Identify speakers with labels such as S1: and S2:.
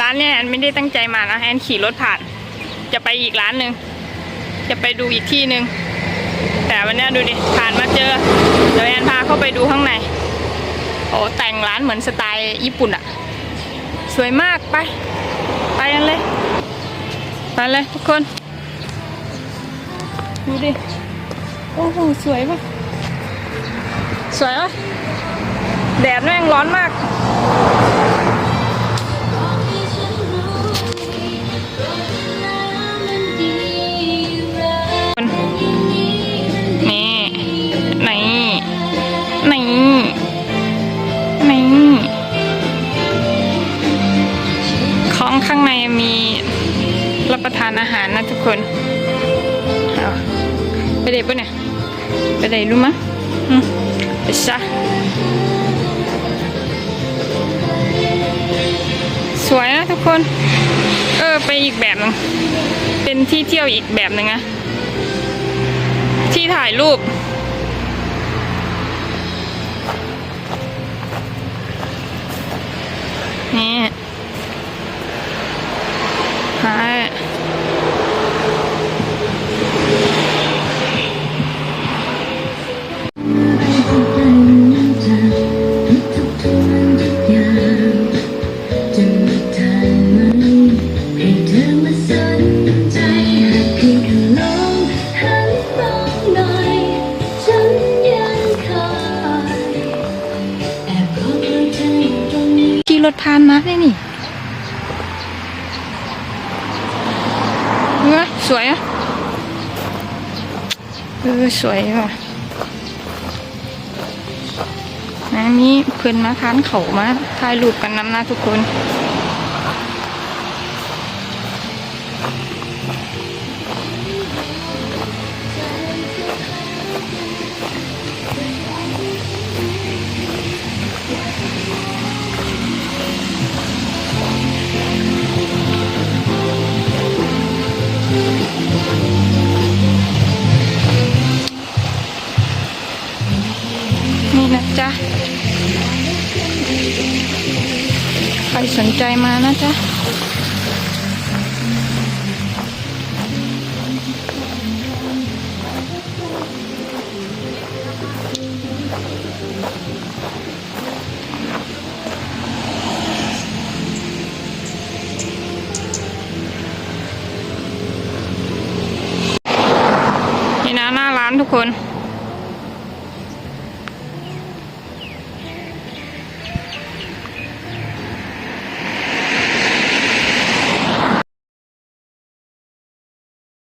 S1: ร้านเนี่ยแอนไม่ได้ตั้งใจมานะแอนขี่รถผ่าน จะไปอีกร้านหนึ่งจะไปดูอีกที่หนึ่งแต่วันนี้ดูดิผ่านมาเจอเดี๋ยวแอนพาเข้าไปดูข้างในโอ้แต่งร้านเหมือนสไตล์ญี่ปุ่นอะสวยมากไป ไปกันเลยไปเลยทุกคน ดูดิ โอ้โห สวยปะสวยปะแดดแม่งร้อนมาก นี่นี่ของข้างในมีรับประทานอาหารนะทุกคนไปเด็ดปะเนี่ยไปเด็ดรู้มั้ยไปซะสวยนะทุกคน เออไปอีกแบบหนึงเป็นที่เที่ยวอีกแบบหนึ่งนะที่ถ่ายรูป
S2: ร
S1: ถผ่านมาได้นี่เออสวยอะเออสวยว่ะนะนี้เพื่อนมาทานเขามาถ่ายรูปกันน้ำหน้าทุกคน นะจ๊ะ ใครสนใจมานะจ๊ะนี่นะหน้าร้านทุกคน